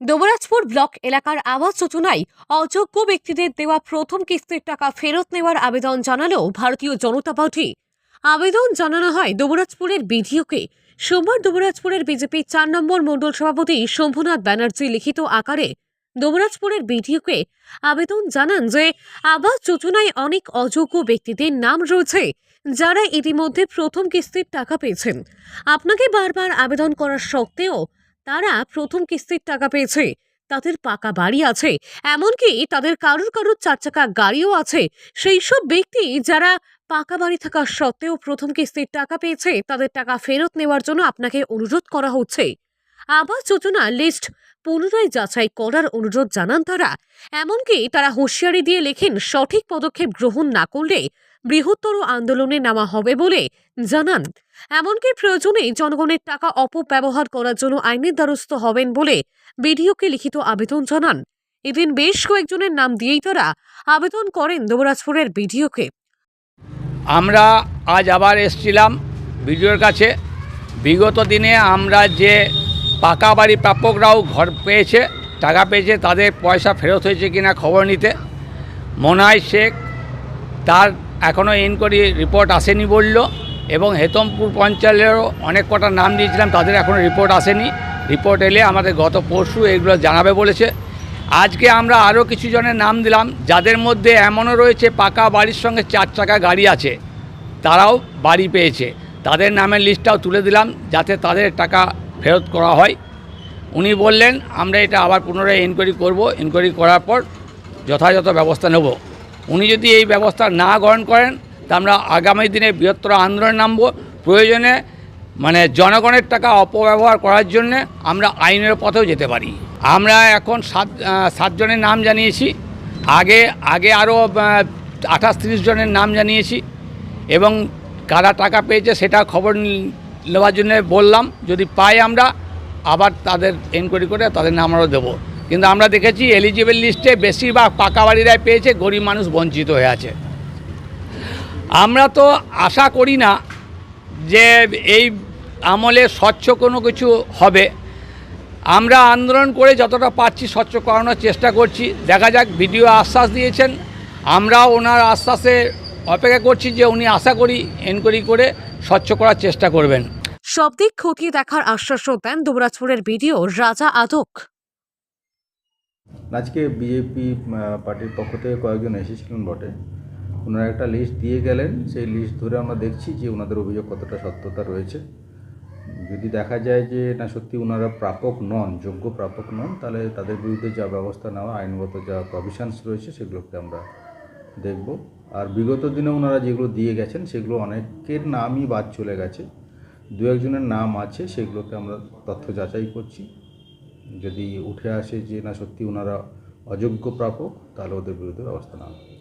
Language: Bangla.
দুবরাজপুর ব্লক এলাকার আবাস যোজনায় অযোগ্য ব্যক্তিদের দেওয়া প্রথম কিস্তির টাকা ফেরত নেওয়ার আবেদন জানালো ভারতীয় জনতা পার্টি। আবেদন জানানো হয় দোবরাজপুরের বিডিওকে। সোমবার দোবরাজপুরের বিজেপি চার নম্বর মণ্ডল সভাপতি শম্ভুনাথ ব্যানার্জি লিখিত আকারে দোবরাজপুরের বিডিওকে আবেদন জানান যে আবাস যোজনায় অনেক অযোগ্য ব্যক্তিদের নাম রয়েছে যারা ইতিমধ্যে প্রথম কিস্তির টাকা পেয়েছেন। আপনাকে বারবার আবেদন করার সত্ত্বেও তারা প্রথম কিস্তির টাকা পেয়েছে। তাদের পাকা বাড়ি আছে, এমনকি তাদের কারোর কারোর চার চাকা গাড়িও আছে। সেই সব ব্যক্তি যারা পাকা বাড়ি থাকা সত্ত্বেও প্রথম কিস্তির টাকা পেয়েছে, তাদের টাকা ফেরত নেওয়ার জন্য আপনাকে অনুরোধ করা হচ্ছে। আবাস যোজনা লিস্ট পুনরায় যাচাই করার অনুরোধ জানান তারা। এমনকি তারা হুঁশিয়ারি দিয়ে লেখেন, সঠিক পদক্ষেপ গ্রহণ না করলে বৃহত্তর আন্দোলনে নামা হবে বলে জানান। এমনকি প্রয়োজনে জনগণের টাকা অপব্যবহার করার জন্য আইনের দ্বারস্থ হবেন বলে বিডিওকে লিখিত আবেদন জানান। এদিন বেশ কয়েকজনের নাম দিয়েই তারা আবেদন করেন দুবরাজপুরের বিডিওকে। আমরা আজ আবার এসছিলাম বিডিওর কাছে। বিগত দিনে আমরা যে পাকা বাড়ি প্রাপকরাও ঘর পেয়েছে, টাকা পেয়েছে, তাদের পয়সা ফেরত হয়েছে কিনা খবর নিতে। মোনাই শেখ, তার এখনও ইনকোয়ারি রিপোর্ট আসেনি বলল এবং হেতমপুর পঞ্চায়েতেরও অনেক কটা নাম দিয়েছিলাম, তাদের এখনও রিপোর্ট আসেনি। রিপোর্ট এলে আমাদের গত পরশু এগুলো জানাবে বলেছে। আজকে আমরা আরও কিছু জনের নাম দিলাম, যাদের মধ্যে এমনও রয়েছে পাকা বাড়ির সঙ্গে চার চাকা গাড়ি আছে, তারাও বাড়ি পেয়েছে। তাদের নামের লিস্টটাও তুলে দিলাম, যাতে তাদের টাকা ফেরত করা হয়। উনি বললেন, আমরা এটা আবার পুনরায় ইনকোয়ারি করব। ইনকোয়ারি করার পর যথাযথ ব্যবস্থা নেব। উনি যদি এই ব্যবস্থা না গ্রহণ করেন, তা আমরা আগামী দিনে বৃহত্তর আন্দোলনে নামব। প্রয়োজনে মানে জনগণের টাকা অপব্যবহার করার জন্য আমরা আইনের পথেও যেতে পারি। আমরা এখন সাত সাতজনের নাম জানিয়েছি। আগে আগে আরও আঠাশ, তিরিশ জনের নাম জানিয়েছি। এবং কারা টাকা পেয়েছে সেটা খবর নেওয়ার জন্য বললাম। যদি পাই আমরা, আবার তাদের এনকোয়ারি করে তাদের নাম আমরা দেবো। কিন্তু আমরা দেখেছি এলিজিবল লিস্টে বেশিরভাগ পাকা বাড়িরাই পেয়েছে, গরিব মানুষ বঞ্চিত হয়ে আছে। আমরা তো আশা করি না যে এই আমলে স্বচ্ছ কোনো কিছু হবে। আমরা আন্দোলন করে যতটা পারছি স্বচ্ছ করানোর চেষ্টা করছি। দেখা যাক, ভিডিও আশ্বাস দিয়েছেন। আমরাও ওনার আশ্বাসে অপেক্ষা করছি যে উনি আশা করি এনকোয়ারি করে স্বচ্ছ করার চেষ্টা করবেন। সব দিক খতিয়ে দেখার আশ্বাসও দেন দুবরাজপুরের বিডিও রাজা আদক। আজকে বিজেপি পার্টির পক্ষ থেকে কয়েকজন এসেছিলেন বটে। ওনারা একটা লিস্ট দিয়ে গেলেন। সেই লিস্ট ধরে আমরা দেখছি যে ওনাদের অভিযোগ কতটা সত্যতা রয়েছে। যদি দেখা যায় যে না সত্যি ওনারা প্রাপক নন, যোগ্য প্রাপক নন, তাহলে তাদের বিরুদ্ধে যা ব্যবস্থা নেওয়া, আইনগত যা প্রভিশনস রয়েছে, সেগুলোকে আমরা দেখব। আর বিগত দিনে ওনারা যেগুলো দিয়ে গেছেন, সেগুলো অনেকের নামই বাদ চলে গেছে। দু একজনের নাম আছে, সেগুলোকে আমরা তথ্য যাচাই করছি। যদি উঠে আসে যে না সত্যি ওনারা অযোগ্য প্রাপক তাহলে ওদের বিরুদ্ধে ব্যবস্থা নেওয়া।